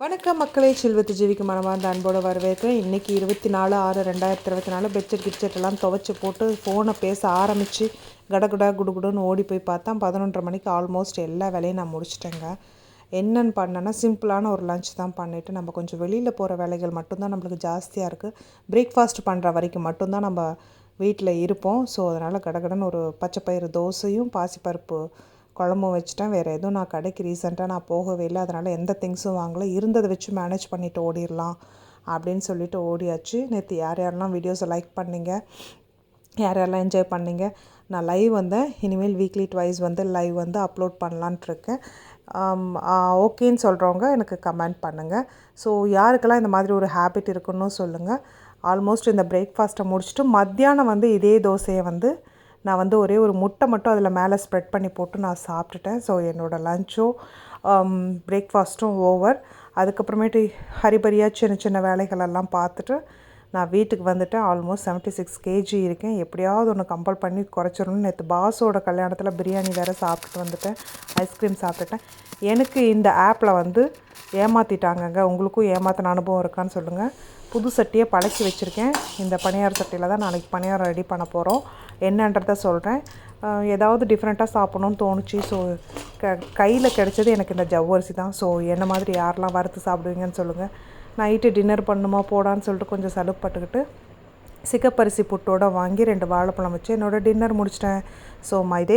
வணக்கம் மக்களே செல்வத்து ஜீவிக்கு மனமார்ந்த அன்போடு வரவேற்கிறேன். இன்றைக்கி இருபத்தி நாலு ஆறு ரெண்டாயிரத்தி இருபத்தி நாலு பெட்ஷீட் கிட்செட் எல்லாம் துவைச்சி போட்டு ஃபோனை பேச ஆரம்பித்து கடகுடா குடுகுடுன்னு ஓடி போய் பார்த்தா பதினொன்றரை மணிக்கு ஆல்மோஸ்ட் எல்லா வேலையும் நான் முடிச்சிட்டேங்க. என்னென்னு பண்ணேன்னா சிம்பிளான ஒரு லஞ்ச் தான் பண்ணிவிட்டு நம்ம கொஞ்சம் வெளியில் போகிற வேலைகள் மட்டும்தான் நம்மளுக்கு ஜாஸ்தியாக இருக்குது பிரேக்ஃபாஸ்ட் பண்ணுற வரைக்கும் மட்டும்தான் நம்ம வீட்டில் இருப்போம். ஸோ அதனால் கடகடன்னு ஒரு பச்சை பயிறு தோசையும் பாசிப்பருப்பு குழம்பும் வச்சுட்டேன். வேறு எதுவும் நான் கடைக்கு ரீசெண்டாக நான் போகவே இல்லை. அதனால் எந்த திங்ஸும் வாங்கலை. இருந்ததை வச்சு மேனேஜ் பண்ணிவிட்டு ஓடிடலாம் அப்படின்னு சொல்லிட்டு ஓடியாச்சு. நேற்று யார் யாரெல்லாம் வீடியோஸை லைக் பண்ணீங்க? யார் யாரெல்லாம் என்ஜாய் பண்ணீங்க? நான் லைவ் வந்தேன். இனிமேல் வீக்லி ட்வைஸ் வந்து லைவ் வந்து அப்லோட் பண்ணலான்ட்டு இருக்கேன். ஓகேன்னு சொல்கிறவங்க எனக்கு கமெண்ட் பண்ணுங்கள் ஸோ யாருக்கெல்லாம் இந்த மாதிரி ஒரு ஹேபிட் இருக்குன்னு சொல்லுங்கள் ஆல்மோஸ்ட் இந்த பிரேக்ஃபாஸ்ட்டை முடிச்சுட்டு மத்தியானம் வந்து இதே தோசையை வந்து நான் வந்து ஒரே ஒரு முட்டை மட்டும் அதில் மேலே ஸ்ப்ரெட் பண்ணி போட்டு நான் சாப்பிட்டுட்டேன். ஸோ என்னோடய லஞ்சும் பிரேக்ஃபாஸ்ட்டும் ஓவர் அதுக்கப்புறமேட்டு ஹரிபரியாக சின்ன சின்ன வேலைகளெல்லாம் பார்த்துட்டு நான் வீட்டுக்கு வந்துட்டேன். ஆல்மோஸ்ட் செவன்ட்டி சிக்ஸ் கேஜி இருக்கேன். எப்படியாவது ஒன்று கம்பல் பண்ணி குறைச்சிடணும்னு நேற்று பாஸோட கல்யாணத்தில் பிரியாணி வேறு சாப்பிட்டுட்டு வந்துட்டேன். ஐஸ்கிரீம் சாப்பிட்டுட்டேன். எனக்கு இந்த ஆப்பில் வந்து ஏமாற்றிட்டாங்கங்க உங்களுக்கும் ஏமாத்தின அனுபவம் இருக்கான்னு சொல்லுங்கள் புது சட்டியை பழக்கி வச்சுருக்கேன். இந்த பணியார சட்டியில் தான் நாளைக்கு பணியாரம் ரெடி பண்ண போகிறோம் என்னன்றத சொல்கிறேன் ஏதாவது டிஃப்ரெண்ட்டாக சாப்பிட்ணுன்னு தோணுச்சு. ஸோ க கையில் கிடச்சது எனக்கு இந்த ஜவ்வரிசி தான். ஸோ என்ன மாதிரி யாரெல்லாம் வறுத்து சாப்பிடுவீங்கன்னு சொல்லுங்கள் நைட்டு டின்னர் பண்ணுமா போடான்னு சொல்லிட்டு கொஞ்சம் சலுப்பட்டுக்கிட்டு சிக்கப்பரிசி புட்டோட வாங்கி ரெண்டு வாழைப்பழம் வச்சு என்னோடய டின்னர் முடிச்சிட்டேன். ஸோ இதே